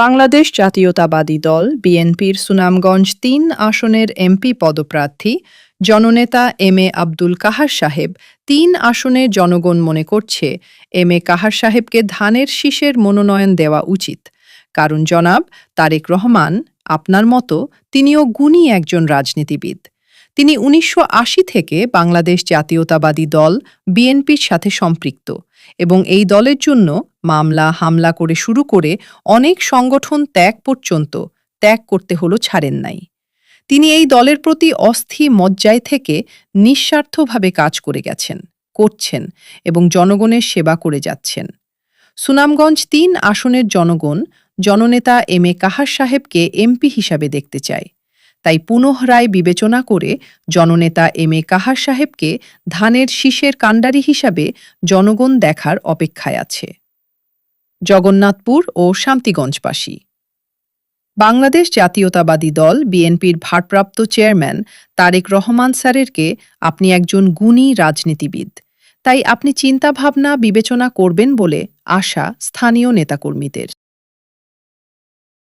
বাংলাদেশ জাতীয়তাবাদী দল, বিএনপির সুনামগঞ্জ তিন আসনের এমপি পদপ্রার্থী, জননেতা এম এ আব্দুল কাহার সাহেব। তিন আসনে জনগণ মনে করছে, এম এ কাহার সাহেবকে ধানের শীষের মনোনয়ন দেওয়া উচিত। কারণ জনাব তারেক রহমান, আপনার মতো, তিনিও গুণী একজন রাজনীতিবিদ। তিনি উনিশশো আশি থেকে বাংলাদেশ জাতীয়তাবাদী দল বিএনপির সাথে সম্পৃক্ত এবং এই দলের জন্য মামলা, হামলা করে শুরু করে অনেক সংগঠন ত্যাগ পর্যন্ত ত্যাগ করতে হলো ছাড়েন নাই। তিনি এই দলের প্রতি অস্থি মজ্জায় থেকে নিঃস্বার্থভাবে কাজ করে গেছেন, করছেন এবং জনগণের সেবা করে যাচ্ছেন। সুনামগঞ্জ তিন আসনের জনগণ, জননেতা এম এ কাহার সাহেবকে এমপি হিসাবে দেখতে চায়। তাই পুনঃরায় বিবেচনা করে জননেতা এম এ কাহার সাহেবকে ধানের শীষের কাণ্ডারি হিসাবে জনগণ দেখার অপেক্ষায় আছে। জগন্নাথপুর ও শান্তিগঞ্জবাসী। বাংলাদেশ জাতীয়তাবাদী দল বিএনপির ভারপ্রাপ্ত চেয়ারম্যান তারেক রহমান স্যারেরকে আপনি একজন গুণী রাজনীতিবিদ। তাই আপনি চিন্তাভাবনা বিবেচনা করবেন বলে আশা স্থানীয় নেতাকর্মীদের।